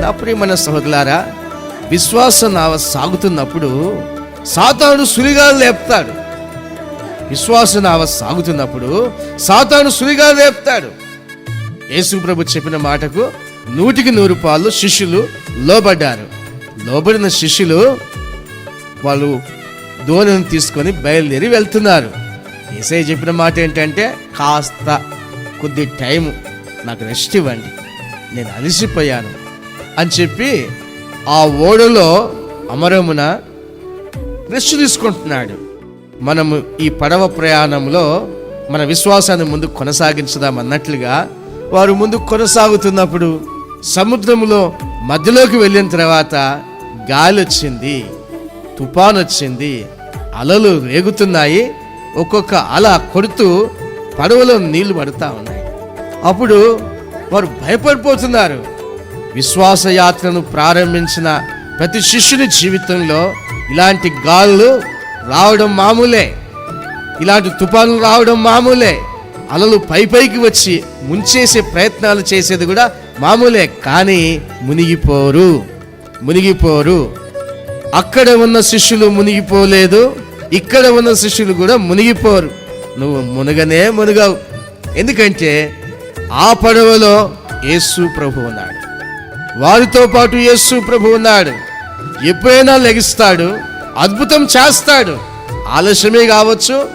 నా ప్రియమైన సహోదరులారా విశ్వాసం నా సాగుతున్నప్పుడు సాతాను సులిగా లేపుతాడు. విశ్వాసం నావ సాగుతున్నప్పుడు సాతాను సులిగా లేపుతాడు. యేసు ప్రభు చెప్పిన మాటకు నూటికి నూరు పాలు శిష్యులు లోబడ్డారు. లోబడిన శిష్యులు వాళ్ళు దోణిని తీసుకొని బయలుదేరి వెళ్తున్నారు. ఏసై చెప్పిన మాట ఏంటంటే కాస్త కొద్ది టైం నాకు రెస్ట్ ఇవ్వండి. నేను అలసిపోయాను. అని చెప్పి ఆ ఓడలో అమరమున రెస్ట్ తీసుకుంటున్నాడు. మనము ఈ పడవ ప్రయాణంలో మన విశ్వాసాన్ని ముందు కొనసాగించదాం అన్నట్లుగా వారు ముందు కొనసాగుతున్నప్పుడు సముద్రంలో మధ్యలోకి వెళ్ళిన తర్వాత గాలి వచ్చింది తుఫాన్ వచ్చింది అలలు రేగుతున్నాయి ఒక్కొక్క అల కొడుతూ పడవలో నీళ్ళు పడుతూ ఉన్నాయి. అప్పుడు వారు భయపడిపోతున్నారు. విశ్వాస యాత్రను ప్రారంభించిన ప్రతి శిష్యుని జీవితంలో ఇలాంటి గాలులు రావడం మామూలే. ఇలాంటి తుఫానులు రావడం మామూలే. అలలు పై పైకి వచ్చి ముంచేసే ప్రయత్నాలు చేసేది కూడా మామూలే కానీ మునిగిపోరు. మునిగిపోరు. అక్కడ ఉన్న శిష్యులు మునిగిపోలేదు. ఇక్కడ ఉన్న శిష్యులు కూడా మునిగిపోరు. నువ్వు మునగనే మునగవు. ఎందుకంటే ఆ పడవలో యేసు ప్రభు ఉన్నాడు. వారితో పాటు యేసు ప్రభు ఉన్నాడు. ఎప్పుడైనా లెగిస్తాడు అద్భుతం చేస్తాడు. ఆలస్యమే కావచ్చు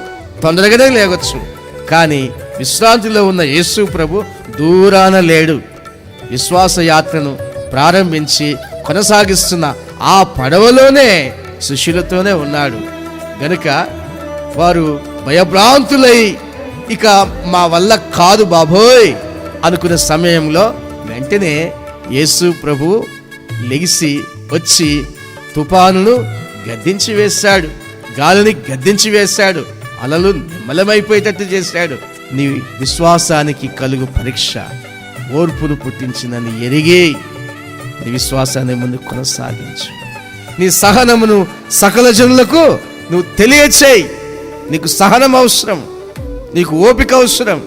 తొందరగానే లేవచ్చు. కానీ విశ్రాంతిలో ఉన్న యేసు ప్రభు దూరాన లేడు. విశ్వాస యాత్రను ప్రారంభించి కొనసాగిస్తున్న ఆ పడవలోనే శిష్యులతోనే ఉన్నాడు. గనుక వారు భయభ్రాంతులై ఇక మా వల్ల కాదు బాబోయ్ అనుకునే సమయంలో వెంటనే యేసు ప్రభు లెగిసి వచ్చి తుఫానును గద్దించి వేశాడు గాలిని గద్దించి వేశాడు అలలు నిమ్మలమైపోయేటట్టు చేశాడు. నీ విశ్వాసానికి కలుగు పరీక్ష ఓర్పును పుట్టించిందని ఎరిగి నీ విశ్వాసాన్ని ముందు కొనసాగించు. నీ సహనమును సకల జనులకు నువ్వు తెలియచేయి. నీకు సహనం అవసరం నీకు ఓపిక అవసరం.